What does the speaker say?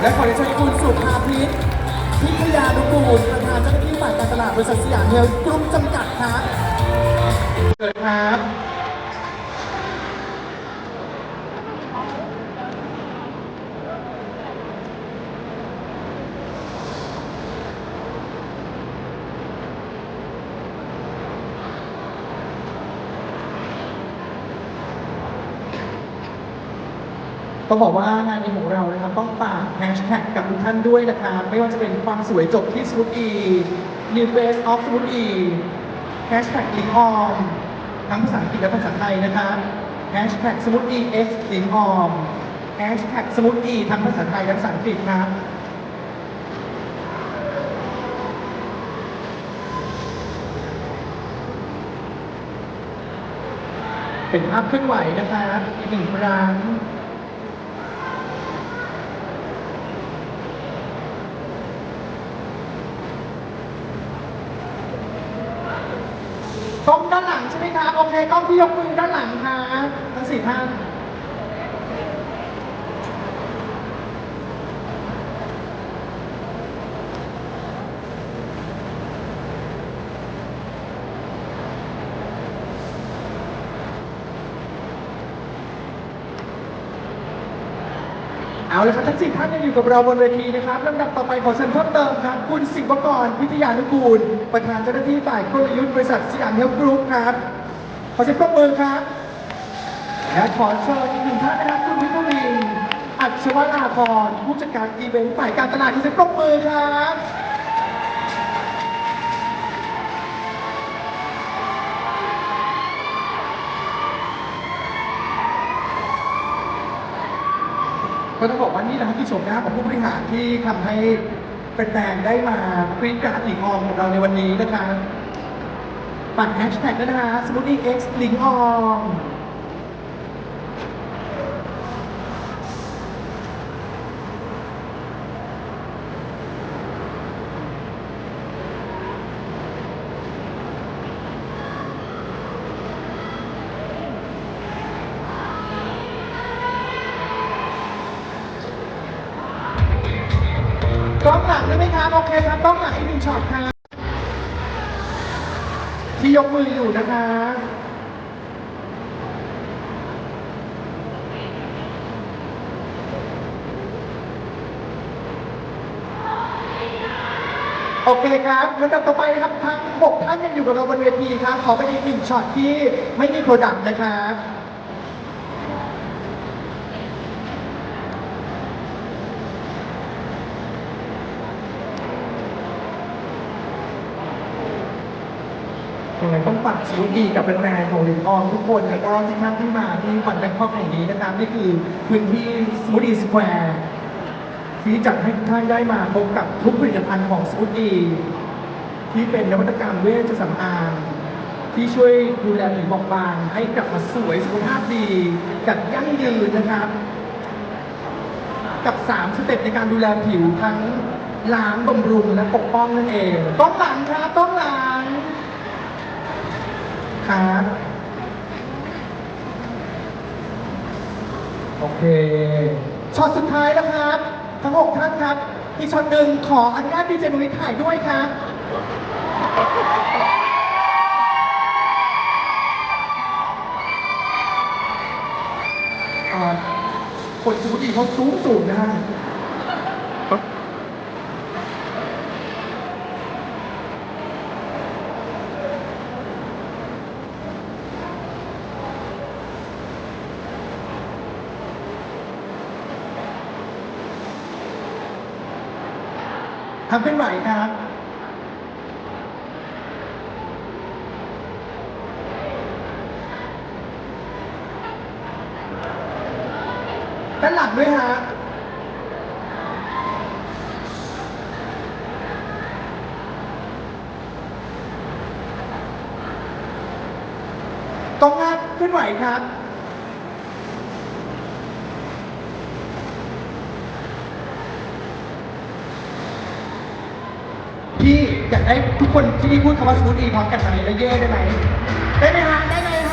และขอเรียนเชิญคุณสุภาพิษพิทยานุกูลประธานเจ้าหน้าที่ฝ่ายการตลาดบริษัทสยามเฮลท์กรุ๊ปจำกัดครับเกิดครับ ต้องบอกว่างานนี้ของเรานะครับต้องฝากแฮชแท็กกับทุกท่านด้วยนะครับไม่ว่าจะเป็นความสวยจบที่สมุทอี New Face of สมุทอีแฮชแท็กลิงออมทั้งภาษาอังกฤษและภาษาไทยนะครับแฮชแท็กสมุทอี X ลิงออมแฮชแท็กสมุทอีทั้งภาษาไทยและภาษาอังกฤษครับเป็นภาพเคลื่อนไหวนะครับอีกหนึ่งครั้ง กล้องด้านหลังใช่ไหมคะโอเคกล้องที่ยกมือด้านหลังค่ะทั้งสี่ท่าน เอาเลยครับทั้งสี่ท่านยังอยู่กับเราบนเวทีนะครับลำดับต่อไปขอเชิญเพิ่มเติมครับ คุณสิงห์ประกรณ์พิทยานุกูล ประธานเจ้าหน้าที่ฝ่ายกลยุทธ์บริษัทสยามเฮลท์กรุ๊ปครับ ขอเชิญปรบมือครับ และขอเชิญอีกหนึ่งท่านนะครับคุณวิทวินอัจฉวราพรผู้จัดการอีเวนต์ฝ่ายการตลาดขอเชิญปรบมือครับ ก็ต้องบอกว่านี่นะครับคือโฉมหน้าของผู้บริหารที่ทำให้เป็นแฟนๆได้มาคลิปกราดหลิงออมของเราในวันนี้นะคะปักแฮชแท็กด้วยนะคะสมูทตี้เอ็กซ์หลิงออม กล้องหลังได้ไหมครับโอเคครับกล้องหลังอีกหนึ่งช็อตครับที่ยกมืออยู่นะคะโอเคครับลำดับต่อไปนะครับทั้งหกท่านยังอยู่กับเราบนเวทีครับขอเป็นอีกหนึ่งช็อตที่ไม่มีโปรดักต์นะครับ ยังไงต้องฝากชีวิตดีกับแฟนๆของลิงออมทุกคนแล้วก็ที่ท่านที่มาที่ฝันแบงคอกแห่งนี้นะครับนี่คือพื้นที่สมูทอีสแควร์ที่จัดให้ท่านได้มาพบกับทุกผลิตภัณฑ์ของสมูทอีที่เป็นนวัตกรรมเวชสำอางที่ช่วยดูแลผิวบอบบาง ให้กลับมาสวยสุขภาพดีกับยั่งยืนนะครับ กับ 3 สเต็ปในการดูแลผิวทั้งล้างบำรุงและปกป้องนั่นเอง ต้องหลังครับต้องหลัง ครับ โอเค ช็อตสุดท้ายแล้วครับ ทั้งหกท่านครับ อีกช็อตหนึ่งขออนุญาตดีเจนุ้ยถ่ายด้วยครับอ่าคนสมุทรีเขาสูงสูงนะ ทำเป็นไหวครับด้านหลังด้วยฮะตรงหน้าเคลื่อนไหวครับ พี่อยากให้ทุกคนที่นี่พูดคำว่าสมูทอีพร้อมกันไหมแล้วเย่ได้ไหมได้ไหมฮะได้ไหม